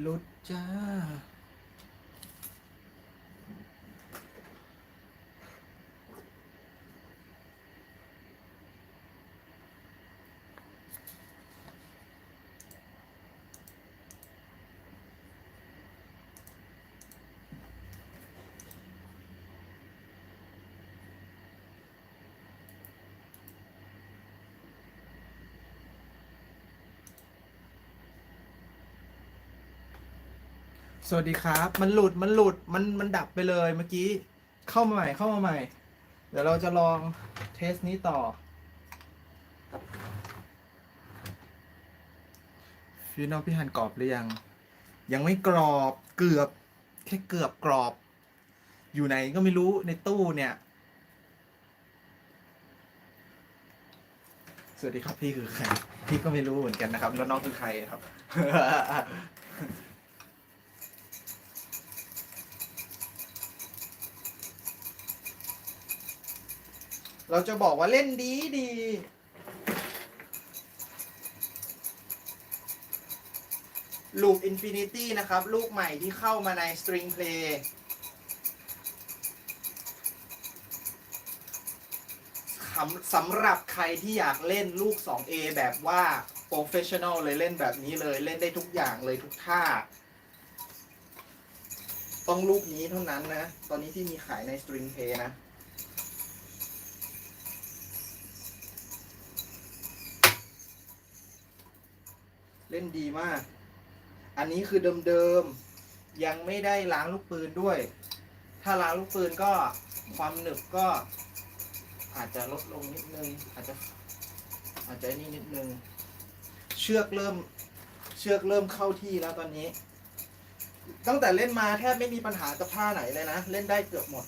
หลุดจ้า สวัสดีครับ มันหลุดมันหลุดมันมันดับไปเลยเมื่อกี้ เข้ามาใหม่เข้ามาใหม่ เดี๋ยวเราจะลองเทสนี้ต่อ พี่น้องพี่หันกรอบหรือยัง ยังไม่กรอบเกือบ แค่เกือบกรอบ อยู่ไหนก็ไม่รู้ในตู้เนี่ย สวัสดีครับพี่คือใคร พี่ก็ไม่รู้เหมือนกันนะครับ แล้วน้องคือใครครับ เราจะบอกว่าเล่นดีดี ลูปอินฟินิตี้นะครับ ลูกใหม่ที่เข้ามาใน String Play สำหรับใครที่อยากเล่นลูก 2A แบบว่า Professional เลยเล่นแบบนี้เลยเล่นได้ทุกอย่างเลยทุกท่า ต้องลูกนี้เท่านั้นนะ ตอนนี้ที่มีขายใน String Play นะ ล่นดีมาก อันนี้คือเดิมๆ ยังไม่ได้ล้างลูกปืนด้วย ถ้าล้างลูกปืนก็ความหนึบก็ อาจจะลดลงนิดนึง อาจจะ อาจจะนี่นิดนึง เชือกเริ่ม เชือกเริ่มเข้าที่แล้วตอนนี้ ตั้งแต่เล่นมาแทบไม่มีปัญหากับท่าไหนเลยนะ เล่นได้เกือบหมด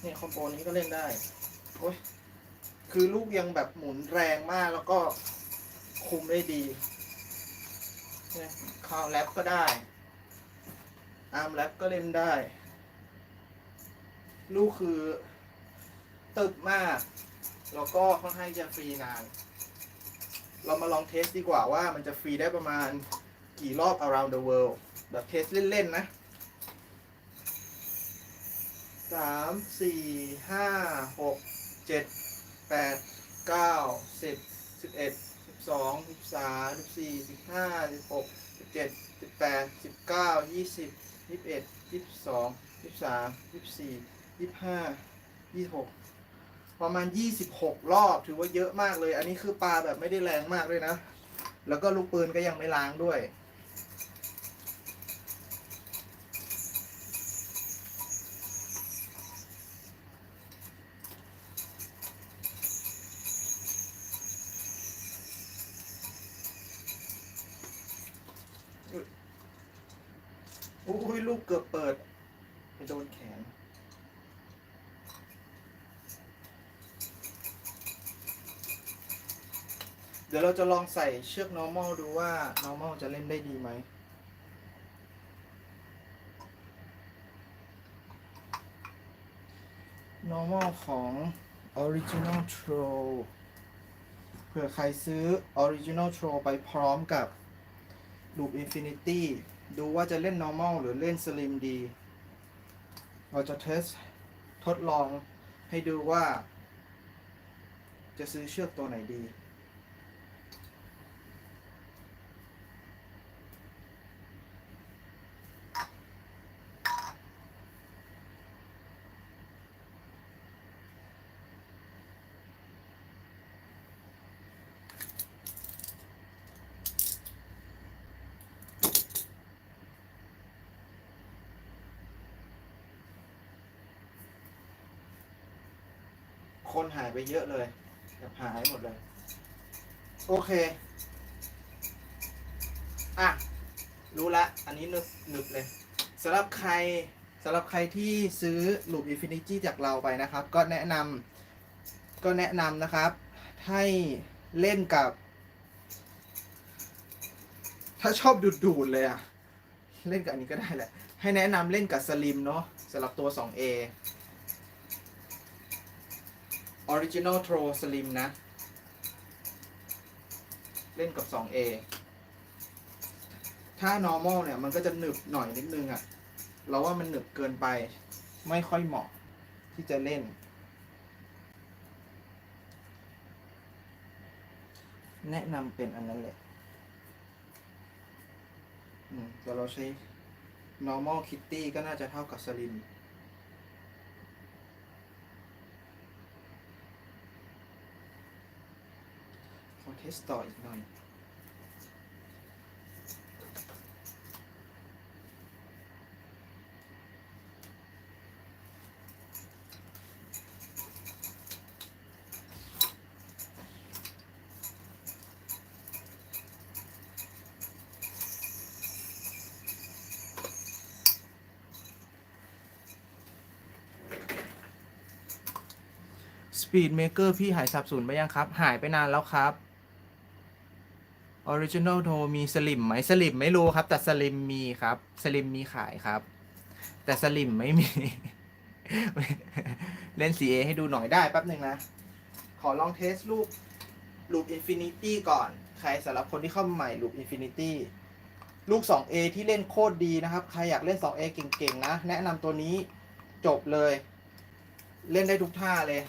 เนี่ยคอมโบนี้ก็เล่นได้ โอ้ยคือลูกยังแบบหมุนแรงมากแล้วก็ คุมได้ดีเนี่ยคาวแรปก็ได้ อาร์มแรปก็เล่นได้ ลูกคือตึกมาก แล้วก็ค่อนข้างจะฟรีนาน เรามาลองเทสดีกว่าว่ามันจะฟรีได้ประมาณกี่รอบ around the world แบบเทสเล่น ๆ นะสามสี่ห้าหกเจ็ดแปดเก้าสิบสิบเอ็ด สิบสองสิบสามสิบสี่สิบห้าสิบหกสิบเจ็ดสิบแปดสิบเก้ายี่สิบยี่สิบเอ็ดยี่สิบสองยี่สิบสามยี่สิบสี่ยี่สิบห้ายี่สิบหกประมาณยี่สิบหกรอบถือว่าเยอะมากเลย อันนี้คือปลาแบบไม่ได้แรงมากด้วยนะ แล้วก็ลูกปืนก็ยังไม่ล้างด้วย ลูกเกือบเปิดไปโดนแขน เดี๋ยวเราจะลองใส่เชือก normal ดูว่า normal จะเล่นได้ดีไหม normal ของ original troll เผื่อใครซื้อ original troll ไปพร้อมกับ loop infinity ดูว่าจะเล่น normal หรือเล่น slim ดี เราจะเทสทดลองให้ดูว่า จะซื้อเชือกตัวไหนดี คนหายไปเยอะเลยแบบหายหมดเลย โอเค อะ รู้ละ อันนี้นึกนึกเลยสำหรับใครสำหรับใครที่ซื้อ Loop Infinity จากเราไปนะครับ ก็แนะนำก็แนะนำนะครับ ให้เล่นกับ ถ้าชอบดูดดูดเลยอะเล่นกับอันนี้ก็ได้แหละ ให้แนะนำเล่นกับสลิมเนาะสำหรับตัว 2A Original Throw Slim นะ เล่นกับ 2A ถ้า normal เนี่ย มันก็จะหนึบหน่อยนิดนึงอะ่ะ เราว่ามันหนึบเกินไป ไม่ค่อยเหมาะที่จะเล่น แนะนำเป็นอันนั้นแหละแต่เราใช้ normal kitty ก็น่าจะเท่ากับสลิม เทสต่ออีกหน่อย Speed Maker พี่หายสับสูญไปยังครับ หายไปนานแล้วครับ Original โทมีสลิมไหมสลิมไม่รู้ครับ แต่สลิมมีครับ สลิมมีขายครับ แต่สลิมไม่มี เล่น CA ให้ดูหน่อยได้แป๊บหนึ่งนะ ขอลองเทสลูกลูป Infinity ก่อน ใครสำหรับคนที่เข้ามาใหม่ลูป Infinity ลูก 2A ที่เล่นโคตรดีนะครับ ใครอยากเล่น 2A เก่งๆนะ แนะนำตัวนี้จบเลย เล่นได้ทุกท่าเลย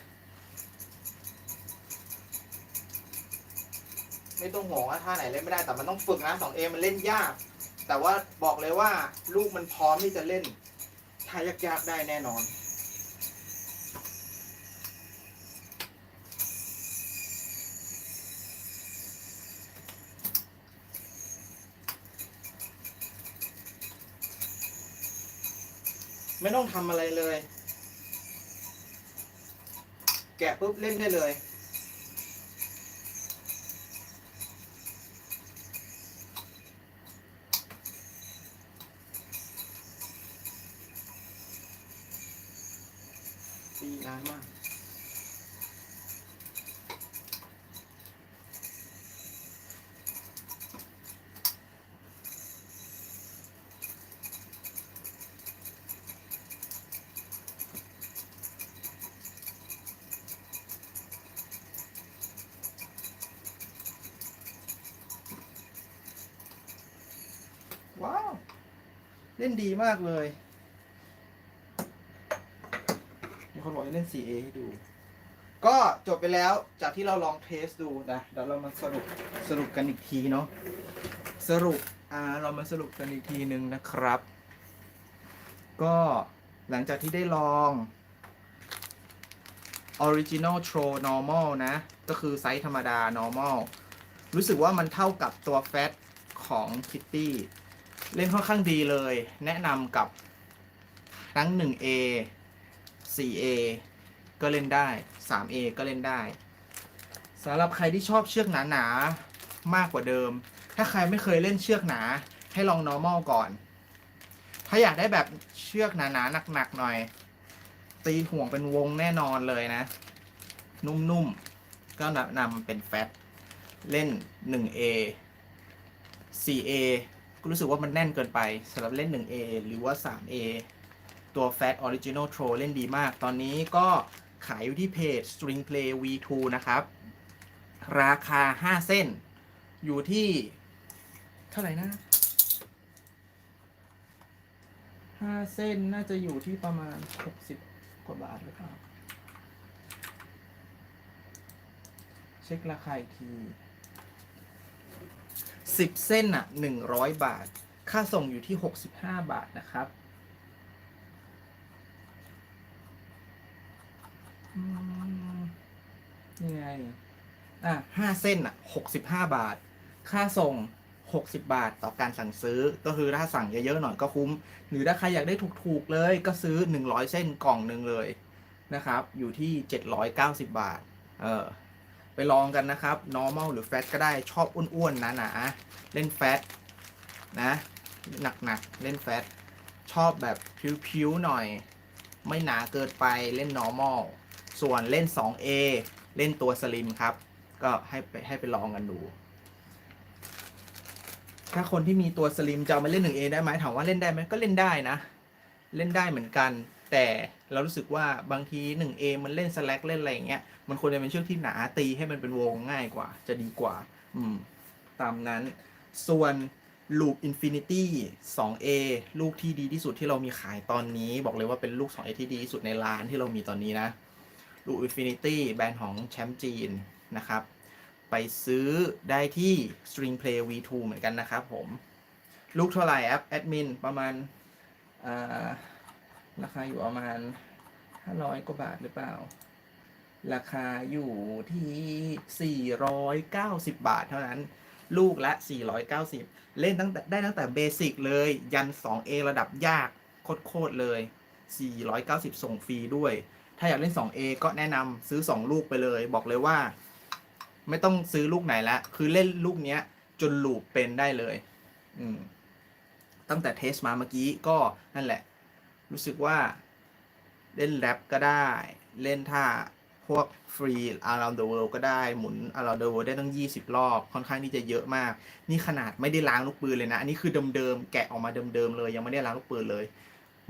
ไม่ต้องห่วงว่าท่าไหนเล่นไม่ได้แต่มันต้องฝึกนะ 2A มันเล่นยาก แต่ว่าบอกเลยว่าลูกมันพร้อมที่จะเล่นท่ายากๆได้แน่นอนไม่ต้องทำอะไรเลย แกะปุ๊บเล่นได้เลย ตีนานมาก ว้าว เล่นดีมากเลย มีคนบอกให้เล่น 4A ให้ดู ก็จบไปแล้วจากที่เราลองเทสดูนะ เดี๋ยวเรามาสรุปสรุปกันอีกทีเนาะ สรุป อ่า เรามาสรุปกันอีกทีหนึ่งนะครับ ก็หลังจากที่ได้ลอง Original Tro Normal นะ ก็คือไซส์ธรรมดา Normal รู้สึกว่ามันเท่ากับตัวแฟตของ Kitty เล่นค่อนข้างดีเลย แนะนำกับทั้ง 1A 4A ก็เล่นได้ 3A ก็เล่นได้สำหรับใครที่ชอบเชือกหนาๆมากกว่าเดิม ถ้าใครไม่เคยเล่นเชือกหนา ให้ลอง normal ก่อน ถ้าอยากได้แบบเชือกหนาๆหนักๆหน่อย ตีห่วงเป็นวงแน่นอนเลยนะ นุ่มๆ ก็แนะนำเป็นแฟต เล่น 1A 4A ก็รู้สึกว่ามันแน่นเกินไปสำหรับเล่น 1A หรือว่า 3A ตัว Fat Original Troll เล่นดีมาก ตอนนี้ก็ขายอยู่ที่เพจ String Play V2 นะครับ ราคา 5 เส้น อยู่ที่ เท่าไหร่นะ 5 เส้นน่าจะอยู่ที่ประมาณ 60 กว่าบาทหรือเปล่า เช็คราคาอีกที 10 เส้นอะ 100 บาท ค่าส่งอยู่ที่ 65 บาทนะครับยังไงอะห้าเส้นอะหกสิบห้าบาท ค่าส่งหกสิบบาทต่อการสั่งซื้อ ก็คือถ้าสั่งเยอะๆหน่อยก็คุ้ม หรือถ้าใครอยากได้ถูกๆเลยก็ซื้อหนึ่งร้อยเส้นกล่องหนึ่งเลยนะครับ อยู่ที่เจ็ดร้อยเก้าสิบบาท เออ ไปลองกันนะครับ normal หรือ fat ก็ได้ชอบอ้วนๆหนาๆเล่น fat นะหนักๆเล่น fat ชอบแบบผิวๆหน่อย ไม่หนาเกินไปเล่น normal ส่วนเล่น 2A เล่นตัวสลิมครับ ก็ให้ไปให้ไปลองกันดู ถ้าคนที่มีตัวสลิมจะมาเล่น 1A ได้ไหมถามว่าเล่นได้ไหมก็เล่นได้นะ เล่นได้เหมือนกัน แต่เรารู้สึกว่าบางที 1A มันเล่นสแลกเล่นอะไรอย่างเงี้ยมันควรจะเป็นเชือกที่หนาตีให้มันเป็นวงง่ายกว่า จะดีกว่า อืม ตามนั้น ส่วน Loop Infinity 2A ลูกที่ดีที่สุดที่เรามีขายตอนนี้ บอกเลยว่าเป็นลูก 2A ที่ดีที่สุดในร้านที่เรามีตอนนี้นะ Loop Infinity แบรนด์ของแชมป์จีนนะครับ ไปซื้อได้ที่ String Play V2 เหมือนกันนะครับผม ลูกเท่าไหร่แอปแอดมินประมาณราคาอยู่ประมาณ 500 กว่าบาทหรือเปล่า ราคาอยู่ที่ 490 บาทเท่านั้น ลูกละ 490 เล่นตั้งแต่ได้ตั้งแต่เบสิกเลย ยัน 2A ระดับยากโคตรเลย 490 ส่งฟรีด้วย ถ้าอยากเล่น 2A ก็แนะนำซื้อ 2 ลูกไปเลย บอกเลยว่า ไม่ต้องซื้อลูกไหนละ คือเล่นลูกเนี้ย จนลูปเป็นได้เลย อืม ตั้งแต่เทสมาเมื่อกี้ก็นั่นแหละ รู้สึกว่า เล่นแรปก็ได้ เล่นท่า พวกฟรี around the world ก็ได้หมุน around the world ได้ตั้ง 20 รอบ ค่อนข้างที่จะเยอะมาก นี่ขนาดไม่ได้ล้างลูกปืนเลยนะ อันนี้คือเดิมๆ แกะออกมาเดิมๆเลย ยังไม่ได้ล้างลูกปืนเลย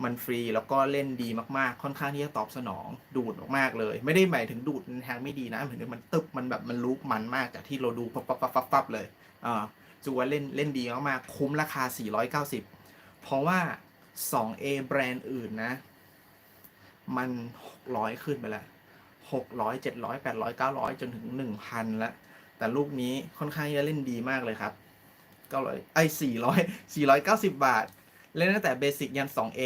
มันฟรีแล้วก็เล่นดีมากๆ ค่อนข้างที่จะตอบสนองดูดมากๆเลย ไม่ได้หมายถึงดูดทางไม่ดีนะหมายถึงมันตึบมันแบบมันลุกมันมากจากที่เราดูปั๊บปั๊บปั๊บปั๊บปั๊บเลยอ่าจูว่าเล่นเล่นดีมากๆคุ้มราคา 490 เพราะว่า 2A แบรนด์อื่นนะ มัน 600 ขึ้นไปแล้ว 600 700 800 900จนถึง1,000แล้วแต่ลูกนี้ค่อนข้างจะเล่นดีมากเลยครับ900ไอ้400 490บาท เล่นตั้งแต่เบสิกยัน 2A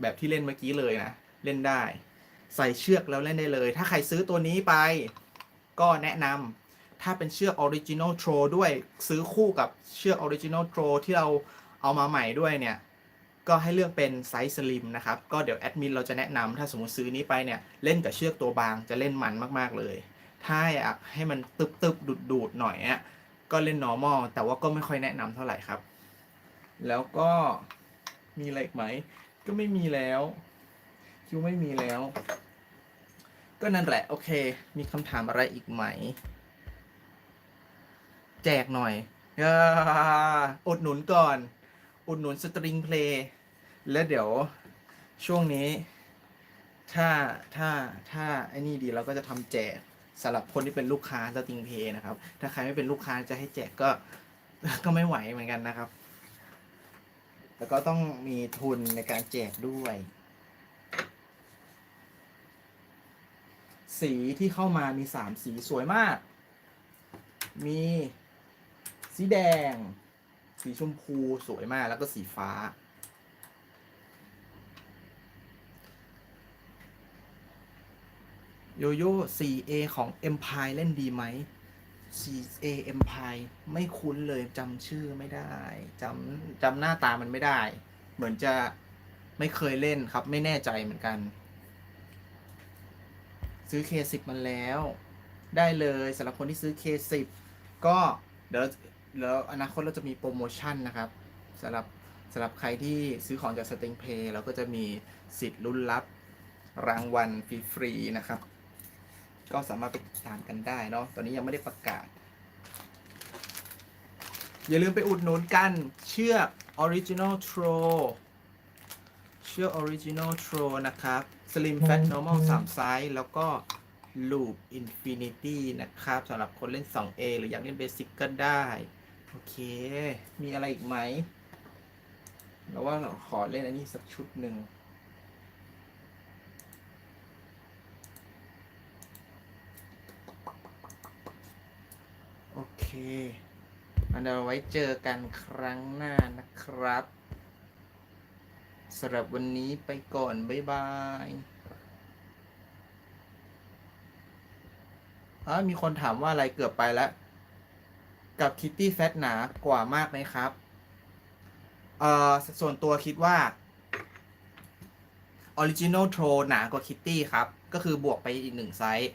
แบบที่เล่นเมื่อกี้เลยนะ เล่นได้ ใส่เชือกแล้วเล่นได้เลย ถ้าใครซื้อตัวนี้ไป ก็แนะนำถ้าเป็นเชือก Original Throw ด้วยซื้อคู่กับเชือก Original Throw ที่เราเอามาใหม่ด้วยเนี่ย ก็ให้เลือกเป็นไซส์สลิมนะครับ ก็เดี๋ยวแอดมินเราจะแนะนำถ้าสมมติซื้อนี้ไปเนี่ย เล่นกับเชือกตัวบางจะเล่นมันมากๆเลย ถ้าอยากให้มันตึบตึบดูดดูดหน่อยอะก็เล่น normal แต่ว่าก็ไม่ค่อยแนะนำเท่าไหร่ครับ แล้วก็มีอะไรอีกไหม ก็ไม่มีแล้ว คิวไม่มีแล้ว ก็นั่นแหละ โอเค มีคำถามอะไรอีกไหม แจกหน่อยออุดหนุนก่อน อุดหนุนสตริงเพลย์แล้วเดี๋ยวช่วงนี้ ถ้าถ้าถ้าไอ้นี่ดีเราก็จะทำแจกสำหรับคนที่เป็นลูกค้าสตริงเพลย์นะครับ ถ้าใครไม่เป็นลูกค้าจะให้แจกก็ก็ไม่ไหวเหมือนกันนะครับ แล้วก็ต้องมีทุนในการแจกด้วย สีที่เข้ามามีสามสีสวยมาก มีสีแดง สีชมพูสวยมากแล้วก็สีฟ้า โยโย่ 4A ของ Empire เล่นดีไหม 4A Empire ไม่คุ้นเลยจำชื่อไม่ได้จำจำหน้าตามันไม่ได้ เหมือนจะไม่เคยเล่นครับ ไม่แน่ใจเหมือนกัน ซื้อ K10 มันแล้ว ได้เลยสำหรับคนที่ซื้อ K10 ก็เดี๋ยว เดี๋ยวอนาคตเราจะมีโปรโมชั่นนะครับสำหรับสำหรับใครที่ซื้อของจาก Sting Play เราก็จะมีสิทธิ์ลุ้นรับรางวัลฟรีๆนะครับ ก็สามารถไปติดตามกันได้เนาะตอนนี้ยังไม่ได้ประกาศ อย่าลืมไปอุดหนุนกันเชือก Original Throw เชือก Original Throw นะครับ Slim Fat Normal 3ไซส์แล้วก็ Loop Infinity นะครับสำหรับคนเล่น 2A หรืออยากเล่นเบสิกก็ได้ โอเค มีอะไรอีกไหมแล้วว่าเราขอเล่นอันนี้สักชุดหนึ่งโอเคอันเดี๋ยวไว้เจอกันครั้งหน้านะครับสำหรับวันนี้ไปก่อน บ๊ายบายอ่ามีคนถามว่าอะไรเกือบไปแล้ว กับคิตตี้แฟตหนากว่ามากไหมครับ เอ่อส่วนตัวคิดว่า Original t r o หนากว่าคิตตี้ครับ ก็คือบวกไปอีกหนึ่งไซส์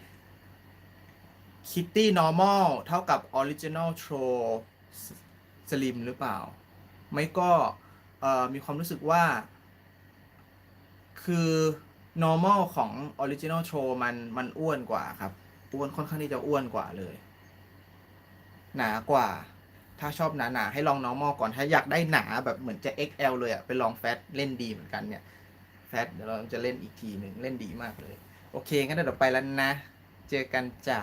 Kitty Normal เท่ากับ Original Tro Slim หรือเปล่า ไม่ก็เอ่อมีความรู้สึกว่า คือ Normal ของ Original Tro มัน มันอ้วนกว่าครับ อ้วนค่อนข้างที่จะอ้วนกว่าเลย หนากว่า ถ้าชอบหนาหนาๆให้ลอง normal ก่อน ถ้าอยากได้หนาแบบเหมือนจะ XL เลยอะไปลองแฟตเล่นดีเหมือนกันเนี่ย แฟตเดี๋ยวเราจะเล่นอีกทีหนึ่งเล่นดีมากเลย โอเคงั้นเดี๋ยวไปแล้วนะ เจอกันจ้ะ